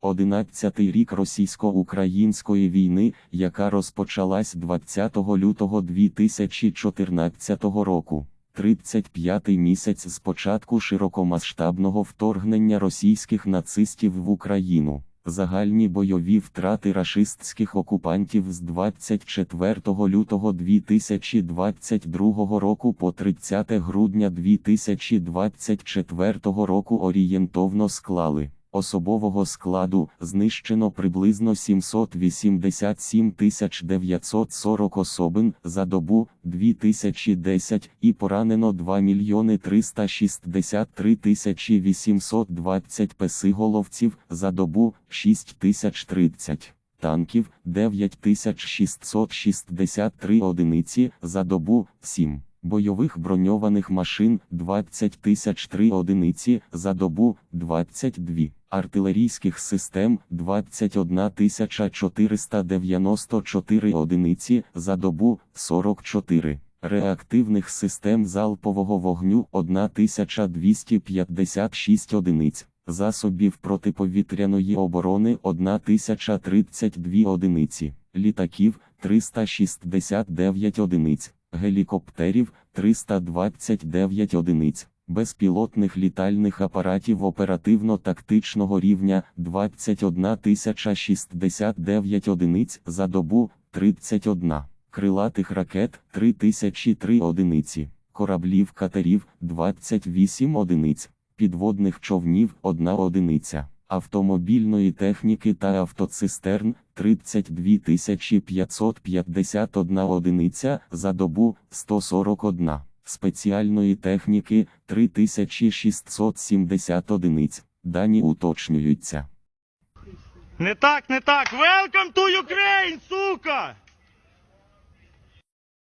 Одинадцятий рік російсько-української війни, яка розпочалась 20 лютого 2014 року. 35-й місяць з початку широкомасштабного вторгнення російських нацистів в Україну. Загальні бойові втрати рашистських окупантів з 24 лютого 2022 року по 30 грудня 2024 року орієнтовно склали. Особового складу знищено приблизно 787 940 особин за добу 2010 і поранено 2 мільйони 363 820 песиголовців за добу 6030. Танків 9663 одиниці за добу 7. Бойових броньованих машин 20 003 одиниці за добу 22, артилерійських систем 21 494 одиниці за добу 44, реактивних систем залпового вогню 1256 одиниць, засобів протиповітряної оборони 1032 одиниці, літаків 369 одиниць гелікоптерів 329 одиниць, безпілотних літальних апаратів оперативно-тактичного рівня 21 069 одиниць за добу 31, крилатих ракет 3003 одиниці, кораблів катерів 28 одиниць, підводних човнів 1 одиниця. Автомобільної техніки та автоцистерн 32 551 одиниця за добу 141, спеціальної техніки 3670 одиниць. Дані уточнюються. Не так, не так. Welcome to Ukraine, сука!